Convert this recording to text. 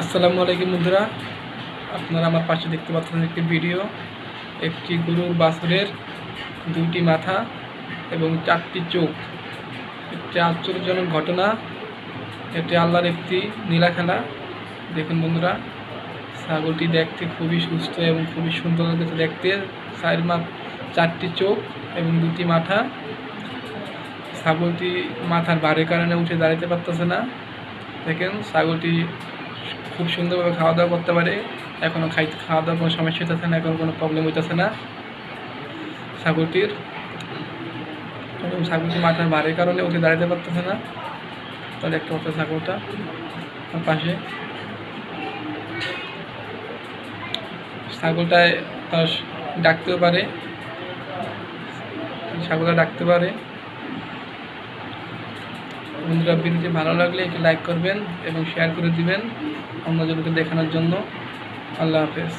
আসসালামু আলাইকুম বন্ধুরা। আপনারা আমার পাশে দেখতে পাচ্ছেন একটি ভিডিও। একটি গরুর বাছুরের দুইটি মাথা এবং চারটি চোখ। একটি আশ্চর্যজনক ঘটনা। এটি আল্লাহর একটি নীলা খেলা দেখুন বন্ধুরা, ছাগলটি দেখতে খুবই সুস্থ এবং খুবই সুন্দর লাগছে দেখতে। চার মা, চারটি চোখ এবং দুটি মাথা। ছাগলটি মাথার ভারের কারণে উঠে দাঁড়াতে পারতেছে না। দেখেন, ছাগলটি খুব সুন্দরভাবে খাওয়া দাওয়া করতে পারে। এখনও খাই খাওয়া দাওয়ার কোনো সমস্যা হইতেছে না, এখন কোনো প্রবলেম হইতেছে না। ছাগলটির এবং ছাগলটি মাথার ভারের কারণে ওকে দাঁড়াতে পারতেছে না। তাহলে একটা হচ্ছে ছাগলটা পাশে। ছাগলটায় তার ডাকতেও পারে। ছাগলটা ডাকতে পারে। বন্ধুরা ভিডিওটি ভালো লাগলে একটু লাইক করবেন এবং শেয়ার করে দিবেন অন্যজনকে দেখানোর জন্য। আল্লাহ হাফেজ।